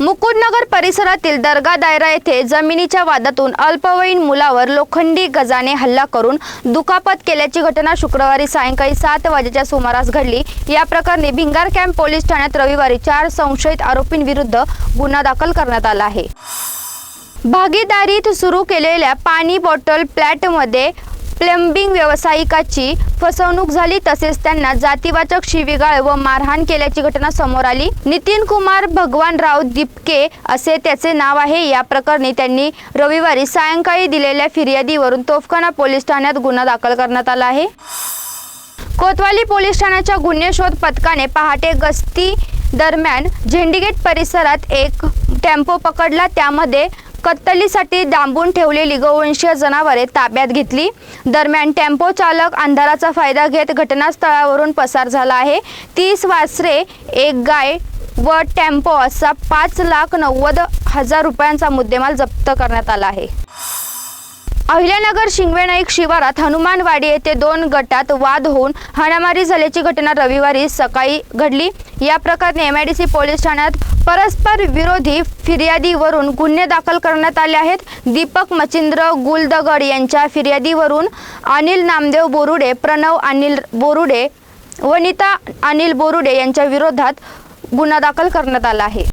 मुकुंदनगर परिसरातील दर्गा दायरा येथे जमिनीच्या वादातून अल्पवयीन मुलावर लोखंडी गजाने हल्ला करून दुखापत केल्याची घटना शुक्रवारी सायंकाळी सात वाजेच्या सुमारास घडली. या प्रकरणी भिंगार कॅम्प पोलीस ठाण्यात रविवारी चार संशयित आरोपींविरुद्ध गुन्हा दाखल करण्यात आला आहे. भागीदारीत सुरू केलेल्या पाणी बॉटल प्लॅटमध्ये प्लंबिंग व्यावसायिकाची फसवणूक झाली तसेच त्यांना जातीवाचक शिवीगाळ व मारहाण केल्याची घटना समोर आली. नितीन कुमार भगवानराव दिपके असे त्याचे नाव आहे. या प्रकरणी त्यांनी रविवारी सायंकाळी दिलेल्या फिर्यादीवरून तोफखाना पोलीस ठाण्यात गुन्हा दाखल करण्यात आला आहे. कोतवाली पोलीस ठाण्याच्या गुन्हे शोध पथकाने पहाटे गस्ती दरम्यान झेंडीगेट परिसरात एक टेम्पो पकडला. त्यामध्ये कत्तलीसाठी डांबून ठेवलेली गोवंशीय जनावरे ताब्यात घेतली. दरम्यान टेम्पो चालक अंधाराचा फायदा घेत घटनास्थळावरून पसार झाला आहे. तीस वासरे एक गाय व टेम्पो असा पाच लाख नव्वद हजार रुपयांचा मुद्देमाल जप्त करण्यात आला आहे. अहिल्यानगर शिंगवेनाईक शिवारात हनुमानवाडी येथे दोन गटात वाद होऊन हाणामारी झाल्याची घटना रविवारी सकाळी घडली. या प्रकरणी एमआयडीसी पोलीस ठाण्यात परस्पर विरोधी फिर्यादीवरून गुन्हे दाखल करण्यात आले आहेत. दीपक मचिंद्र गुलदगड यांच्या फिर्यादीवरून अनिल नामदेव बोरुडे प्रणव अनिल बोरुडे वनिता अनिल बोरुडे यांच्या विरोधात गुन्हा दाखल करण्यात आला आहे.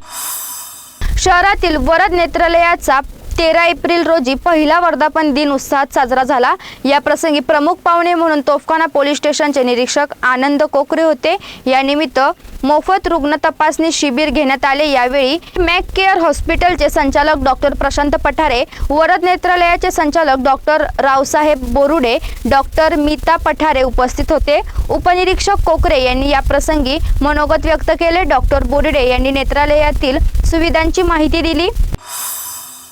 शहरातील वरद नेत्रालयाचा तेरा एप्रिल रोजी पहिला वर्धापन दिन उत्साहात साजरा झाला. या प्रसंगी प्रमुख पाहुणे म्हणून तोफखाना पोलीस स्टेशनचे निरीक्षक आनंद कोकरे होते. या निमित्त मोफत रुग्ण तपासणी शिबिर घेण्यात आले. यावेळी मॅक केअर हॉस्पिटलचे संचालक डॉक्टर प्रशांत पठारे वरद नेत्रालयाचे संचालक डॉक्टर रावसाहेब बोरुडे डॉक्टर मीता पठारे उपस्थित होते. उपनिरीक्षक कोकरे यांनी या प्रसंगी मनोगत व्यक्त केले. डॉक्टर बोरुडे यांनी नेत्रालयातील सुविधांची माहिती दिली.